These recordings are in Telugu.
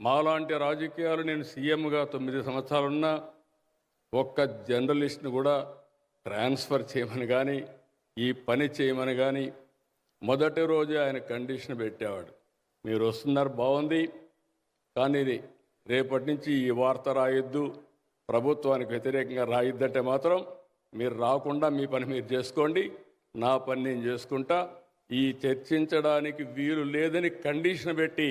మాలాంటి రాజకీయాలు నేను సీఎంగా తొమ్మిది సంవత్సరాలున్నా ఒక్క జర్నలిస్ట్ని కూడా ట్రాన్స్ఫర్ చేయమని కానీ ఈ పని చేయమని కానీ మొదటి రోజే ఆయన కండిషన్ పెట్టేవాడు. మీరు వస్తున్నారు బాగుంది కానీ ఇది రేపటి నుంచి ఈ వార్త రాయొద్దు ప్రభుత్వానికి వ్యతిరేకంగా రాయొద్దంటే మాత్రం మీరు రాకుండా మీ పని మీరు చేసుకోండి నా పని నేను చేసుకుంటా. ఈ చర్చించడానికి వీలు లేదని కండిషన్ పెట్టి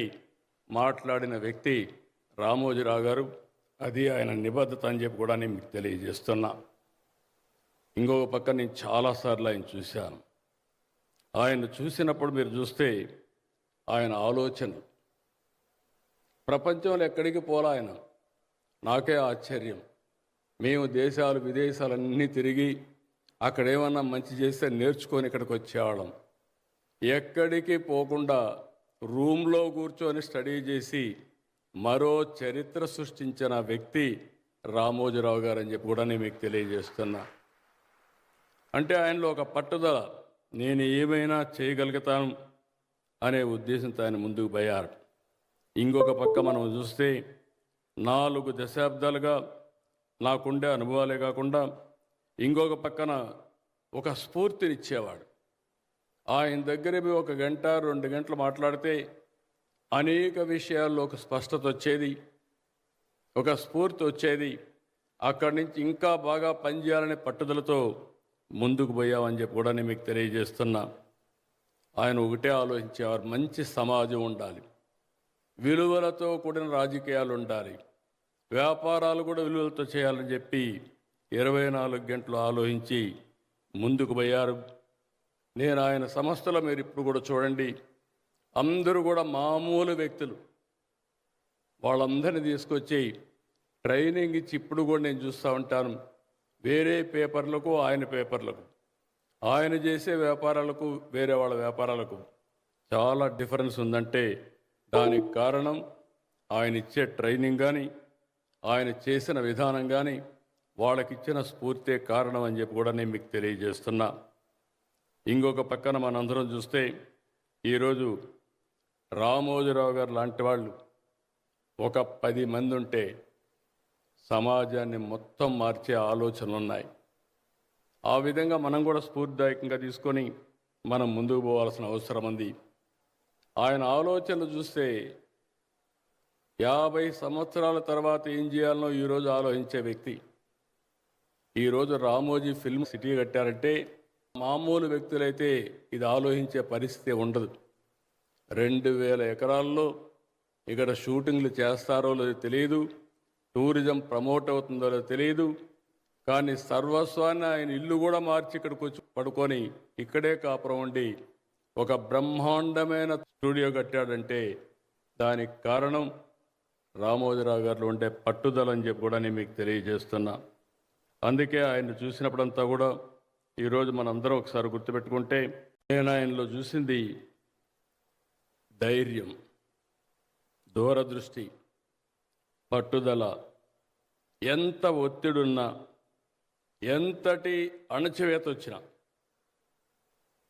మాట్లాడిన వ్యక్తి రామోజీరావు గారు అది ఆయన నిబద్ధత అని చెప్పి కూడా నేను మీకు తెలియజేస్తున్నా. ఇంకొక పక్క నేను చాలాసార్లు ఆయన చూశాను. ఆయన చూసినప్పుడు మీరు చూస్తే ఆయన ఆలోచనలు ప్రపంచంలో ఎక్కడికి పోలా ఆయన? నాకే ఆశ్చర్యం. మేము దేశాలు విదేశాలన్నీ తిరిగి అక్కడ ఏమన్నా మంచి చేస్తే నేర్చుకొని ఇక్కడికి వచ్చేవాళ్ళం. ఎక్కడికి పోకుండా రూమ్లో కూర్చొని స్టడీ చేసి మరో చరిత్ర సృష్టించిన వ్యక్తి రామోజీరావు గారు అని చెప్పి కూడా నేను మీకు తెలియజేస్తున్నా. అంటే ఆయనలో ఒక పట్టుదల నేను ఏమైనా చేయగలుగుతాను అనే ఉద్దేశంతో ఆయన ముందుకు పోయారు. ఇంకొక పక్క మనం చూస్తే నాలుగు దశాబ్దాలుగా నాకుండే అనుభవాలే కాకుండా ఇంకొక పక్కన ఒక స్ఫూర్తినిచ్చేవాడు. ఆయన దగ్గర ఒక గంట రెండు గంటలు మాట్లాడితే అనేక విషయాల్లో ఒక స్పష్టత వచ్చేది ఒక స్ఫూర్తి వచ్చేది. అక్కడి నుంచి ఇంకా బాగా పనిచేయాలనే పట్టుదలతో ముందుకు పోయామని చెప్పి కూడా నేను మీకు తెలియజేస్తున్నా. ఆయన ఒకటే ఆలోచించేవారు మంచి సమాజం ఉండాలి. విలువలతో కూడిన రాజకీయాలు ఉండాలి. వ్యాపారాలు కూడా విలువలతో చేయాలని చెప్పి ఇరవై నాలుగు గంటలు ఆలోచించి ముందుకు పోయారు. నేను ఆయన సంస్థలో మీరు ఇప్పుడు కూడా చూడండి. అందరూ కూడా మామూలు వ్యక్తులు. వాళ్ళందరినీ తీసుకొచ్చి ట్రైనింగ్ ఇచ్చి ఇప్పుడు కూడా నేను చూస్తూ ఉంటాను. వేరే పేపర్లకు ఆయన పేపర్లకు. ఆయన చేసే వ్యాపారాలకు వేరే వాళ్ళ వ్యాపారాలకు చాలా డిఫరెన్స్ ఉందంటే దానికి కారణం ఆయన ఇచ్చే ట్రైనింగ్ కానీ ఆయన చేసిన విధానం కానీ వాళ్ళకిచ్చిన స్ఫూర్తే కారణం అని చెప్పి కూడా నేను మీకు తెలియజేస్తున్నా. ఇంకొక పక్కన మనందరం చూస్తే ఈరోజు రామోజీరావు గారు లాంటి వాళ్ళు ఒక పది మంది ఉంటే సమాజాన్ని మొత్తం మార్చే ఆలోచనలు ఉన్నాయి. ఆ విధంగా మనం కూడా స్ఫూర్తిదాయకంగా తీసుకొని మనం ముందుకు పోవాల్సిన అవసరం ఉంది. ఆయన ఆలోచనలు చూస్తే యాభై సంవత్సరాల తర్వాత ఏం చేయాలనో ఈరోజు ఆలోచించే వ్యక్తి. ఈరోజు రామోజీ ఫిల్మ్ సిటీ కట్టారంటే మామూలు వ్యక్తులైతే ఇది ఆలోచించే పరిస్థితి ఉండదు. రెండు వేల ఎకరాల్లో ఇక్కడ షూటింగ్లు చేస్తారో లేదో తెలియదు టూరిజం ప్రమోట్ అవుతుందో లేదో తెలియదు కానీ సర్వస్వాన్ని ఆయన ఇల్లు కూడా మార్చి ఇక్కడికి వచ్చి పడుకొని ఇక్కడే కాపురం ఉండి ఒక బ్రహ్మాండమైన స్టూడియో కట్టాడంటే దానికి కారణం రామోజీరావు గారిలో ఉండే పట్టుదల అని చెప్పి కూడా నేను మీకు తెలియజేస్తున్నా. అందుకే ఆయన చూసినప్పుడంతా కూడా ఈరోజు మనందరం ఒకసారి గుర్తుపెట్టుకుంటే నేను ఆయనలో చూసింది ధైర్యం దూరదృష్టి పట్టుదల. ఎంత ఒత్తిడున్నా ఎంతటి అణచివేత వచ్చినా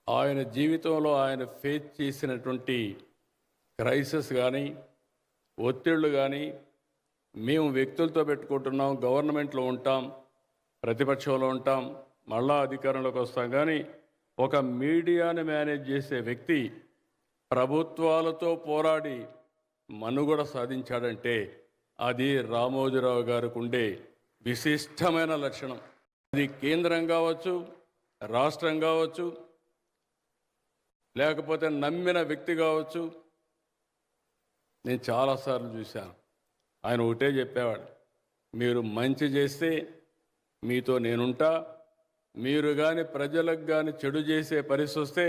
ఆయన జీవితంలో ఆయన ఫేస్ చేసినటువంటి క్రైసిస్ కానీ ఒత్తిళ్ళు కానీ మేము వ్యక్తులతో పెట్టుకుంటున్నాం గవర్నమెంట్లో ఉంటాం ప్రతిపక్షంలో ఉంటాం మళ్ళా అధికారంలోకి వస్తాం. కానీ ఒక మీడియాని మేనేజ్ చేసే వ్యక్తి ప్రభుత్వాలతో పోరాడి మనుగడ సాధించాడంటే అది రామోజీరావు గారికి ఉండే విశిష్టమైన లక్షణం. అది కేంద్రం కావచ్చు రాష్ట్రం కావచ్చు లేకపోతే నమ్మిన వ్యక్తి కావచ్చు. నేను చాలాసార్లు చూశాను. ఆయన ఒకటే చెప్పేవాడు మీరు మంచి చేస్తే మీతో నేనుంటా మీరు కానీ ప్రజలకు కానీ చెడు చేసే పరిస్థితి వస్తే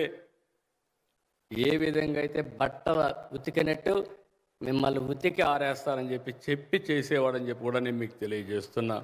ఏ విధంగా అయితే బట్టల ఉతికినట్టు మిమ్మల్ని ఉతికి ఆరేస్తారని చెప్పి చెప్పి చేసేవాడని చెప్పి కూడా నేను మీకు తెలియజేస్తున్నా.